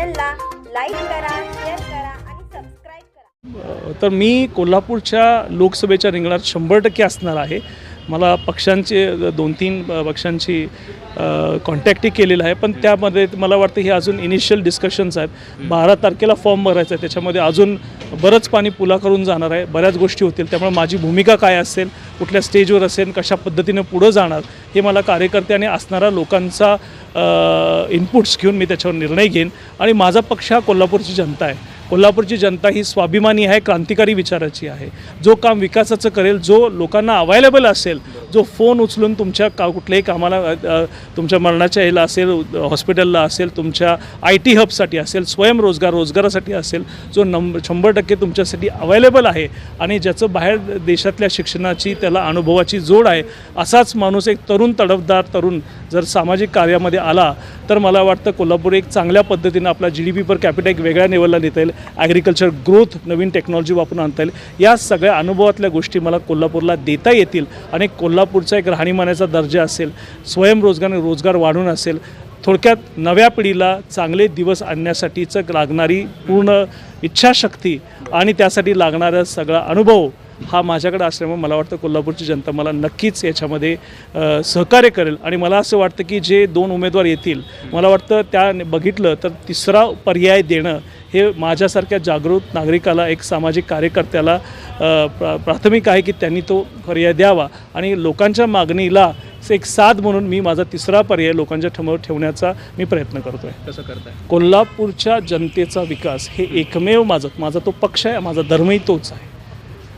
चॅनलला लाईक करा शेअर करा आणि सबस्क्राईब करा. तर मी कोल्हापूरच्या लोकसभेच्या रिंगणात शंभर टक्के असणार आहे. मला पक्षांचे दोन तीन पक्षांची कॉन्टॅक्टही केलेलं आहे. पण त्यामध्ये मला वाटतं हे अजून इनिशियल डिस्कशन्स आहेत. बारा तारखेला फॉर्म भरायचा आहे. त्याच्यामध्ये अजून बरंच पाणी पुला करून जाणार आहे. बऱ्याच गोष्टी होतील. त्यामुळे माझी भूमिका काय असेल कुठल्या स्टेजवर असेल कशा पद्धतीनं पुढं जाणार हे मला कार्यकर्ते आणि असणाऱ्या लोकांचा इनपुट्स घेऊन मी त्याच्यावर निर्णय घेईन. आणि माझा पक्ष हा कोल्हापूरची जनता आहे. कोल्हापूरची जनता ही स्वाभिमानी आहे क्रांतिकारी विचाराची आहे. जो काम विकासाचं करेल जो लोकांना अवेलेबल असेल जो फोन उचलून तुमच्या का कुठल्याही कामाला तुमच्या मरणाच्या ह्याला असेल हॉस्पिटलला असेल तुमच्या आय टी हबसाठी असेल स्वयंरोजगार रोजगारासाठी असेल जो नंब शंभर टक्के तुमच्यासाठी अवेलेबल आहे आणि ज्याचं बाहेर देशातल्या शिक्षणाची त्याला अनुभवाची जोड आहे असाच माणूस एक तरुण तडफदार तरुण जर सामाजिक कार्यामध्ये आला तर मला वाटतं कोल्हापूर एक चांगल्या पद्धतीनं आपला G D P per capita एक वेगळ्या लेवलला नेता येईल. ॲग्रिकल्चर ग्रोथ नवीन टेक्नॉलॉजी वापरून आणता येईल. या सगळ्या अनुभवातल्या गोष्टी मला कोल्हापूरला देता येतील आणि कोल्हापूरचा एक राहणीमानाचा दर्जा असेल स्वयंरोजगार आणि रोजगार वाढून असेल थोडक्यात नव्या पिढीला चांगले दिवस आणण्यासाठीचं लागणारी पूर्ण इच्छाशक्ती आणि त्यासाठी लागणारा सगळा अनुभव हा माझ्याकडे असल्यामुळे मला वाटतं कोल्हापूरची जनता मला नक्कीच याच्यामध्ये सहकार्य करेल. आणि मला असं वाटतं की जे दोन उमेदवार येतील मला वाटतं त्या बघितलं तर तिसरा पर्याय देणं हे माझ्यासारख्या जागृत नागरिकाला एक सामाजिक कार्यकर्त्याला प्रा प्राथमिक आहे की त्यांनी तो पर्याय द्यावा. आणि लोकांच्या मागणीला एक साथ म्हणून मी माझा तिसरा पर्याय लोकांच्या ठमवर ठेवण्याचा मी प्रयत्न करतो आहे कसं करताय? कोल्हापूरच्या जनतेचा विकास हे एकमेव माझं माझा तो पक्ष आहे माझा धर्मही तोच आहे.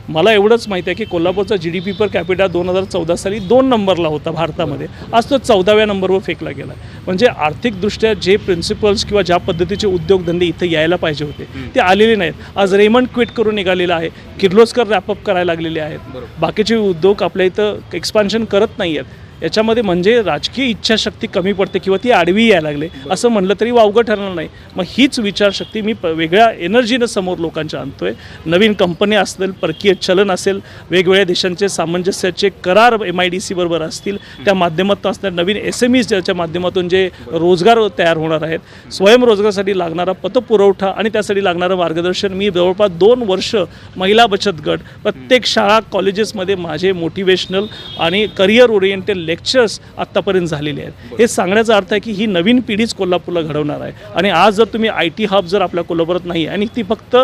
मला एवढंच माहिती आहे की कोल्हापूरचा G D P per capita दोन हजार चौदा साली दोन नंबरला होता भारतामध्ये. आज तो चौदाव्या नंबरवर फेकला गेला म्हणजे आर्थिकदृष्ट्या जे प्रिन्सिपल्स किंवा ज्या पद्धतीचे उद्योगधंदे इथे यायला पाहिजे होते ते आलेले नाहीत. आज रेमंड क्विट करून निघालेला आहे. किर्लोस्कर रॅपअप करायला लागलेले आहेत. बाकीचे उद्योग आपल्या इथं एक्सपान्शन करत नाही आहेत याच्यामध्ये म्हणजे राजकीय इच्छाशक्ती कमी पडते किंवा ती आडवी यायला लागले असं म्हणलं तरी वावगं ठरणार नाही. मग हीच विचारशक्ती मी प वेगळ्या एनर्जीनं समोर लोकांच्या आणतोय. नवीन कंपन्या असतील परकीय चलन असेल वेगवेगळ्या देशांचे सामंजस्याचे करार एम आय डी सी बरोबर असतील त्या माध्यमातून असणारे नवीन एस एम ईज ज्याच्या माध्यमातून जे रोजगार तयार होणार आहेत स्वयंरोजगारासाठी लागणारा पतपुरवठा आणि त्यासाठी लागणारं मार्गदर्शन मी जवळपास दोन वर्ष महिला बचत गट प्रत्येक शाळा कॉलेजेसमध्ये माझे मोटिवेशनल आणि करिअर ओरिएंटेड लेक्चर्स आत्तापर्यंत झालेले आहेत. हे सांगण्याचा अर्थ आहे की ही नवीन पिढीच कोल्हापूरला घडवणार आहे. आणि आज जर तुम्ही आय टी हब जर आपल्या कोल्हापुरात नाही आणि ती फक्त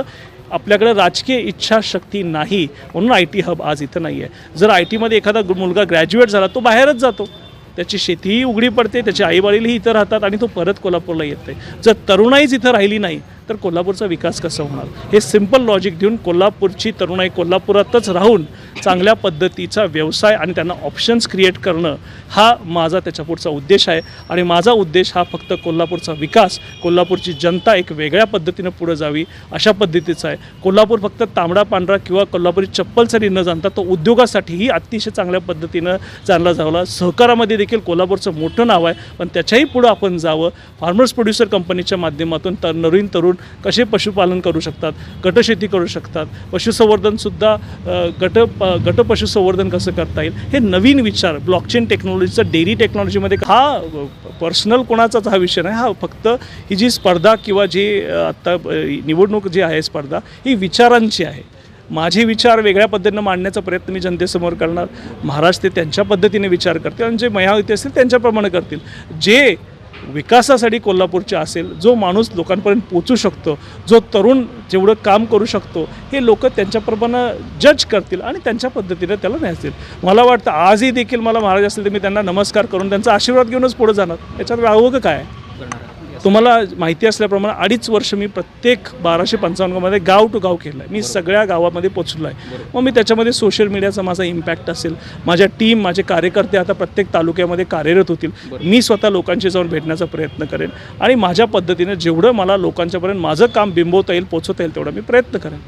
आपल्याकडे राजकीय इच्छाशक्ती नाही म्हणून आय टी हब आज इथं नाही आहे जर आय टीमध्ये एखादा मुलगा ग्रॅज्युएट झाला तो बाहेरच जातो. त्याची शेतीही उघडी पडते त्याचे आईवडीलही इथं राहतात आणि तो परत कोल्हापूरला येते जर तरुणाईच इथं राहिली नाही तर कोल्हापूरचा विकास कसा होणार? हे सिंपल लॉजिक देऊन कोल्हापूरची तरुणाई कोल्हापुरातच राहून चांगल्या पद्धतीचा व्यवसाय आणि त्यांना ऑप्शन्स क्रिएट करणं हा माझा त्याच्या पुढचा उद्देश आहे. आणि माझा उद्देश हा फक्त कोल्हापूरचा विकास कोल्हापूरची जनता एक वेगळ्या पद्धतीनं पुढं जावी अशा पद्धतीचा आहे. कोल्हापूर फक्त तांबडा पांढरा किंवा कोल्हापुरी चप्पलसाठी न जाणता तो उद्योगासाठीही अतिशय चांगल्या पद्धतीनं जाणला जावला. सहकारामध्ये देखील कोल्हापूरचं मोठं नाव आहे पण त्याच्याही पुढं आपण जावं. फार्मर्स प्रोड्युसर कंपनीच्या माध्यमातून तर नवीन तरुण कसे पशुपालन करू शकतात गटशेती करू शकतात पशुसंवर्धनसुद्धा गट प गट पशुसंवर्धन कसं करता येईल? हे नवीन विचार ब्लॉकचेन टेक्नॉलॉजीचा डेअरी टेक्नॉलॉजीमध्ये हा पर्सनल कोणाचाच हा विषय नाही. हा फक्त ही जी स्पर्धा किंवा जी आत्ता निवडणूक जी आहे स्पर्धा ही विचारांची आहे. माझे विचार वेगळ्या पद्धतीनं मांडण्याचा प्रयत्न मी जनतेसमोर करणार. महाराज ते त्यांच्या पद्धतीने विचार करतील आणि जे मया महायुती असतील त्यांच्याप्रमाणे करतील. जे विकासासाठी कोल्हापूरच्या असेल जो माणूस लोकांपर्यंत पोचू शकतो जो तरुण जेवढं काम करू शकतो हे लोक त्यांच्याप्रमाणे जज करतील आणि त्यांच्या पद्धतीने त्याला न्यासतील मला वाटतं आजही देखील मला महाराज असतील तर मी त्यांना नमस्कार करून त्यांचा आशीर्वाद घेऊनच पुढे जाणार याच्यात अवघं काय आहे. तुम्हाला माहिती असल्याप्रमाणे अडीच वर्ष मी प्रत्येक बाराशे पंचावन्नमध्ये गाव टू गाव केलं आहे मी सगळ्या गावामध्ये पोचलो आहे मग मी त्याच्यामध्ये सोशल मीडियाचा माझा इम्पॅक्ट असेल. माझ्या टीम माझे कार्यकर्ते आता प्रत्येक तालुक्यामध्ये कार्यरत होतील. मी स्वतः लोकांशी जाऊन भेटण्याचा प्रयत्न करेन. आणि माझ्या पद्धतीने जेवढं मला लोकांच्यापर्यंत माझं काम बिंबवता येईल पोचवता येईल तेवढा मी प्रयत्न करेन.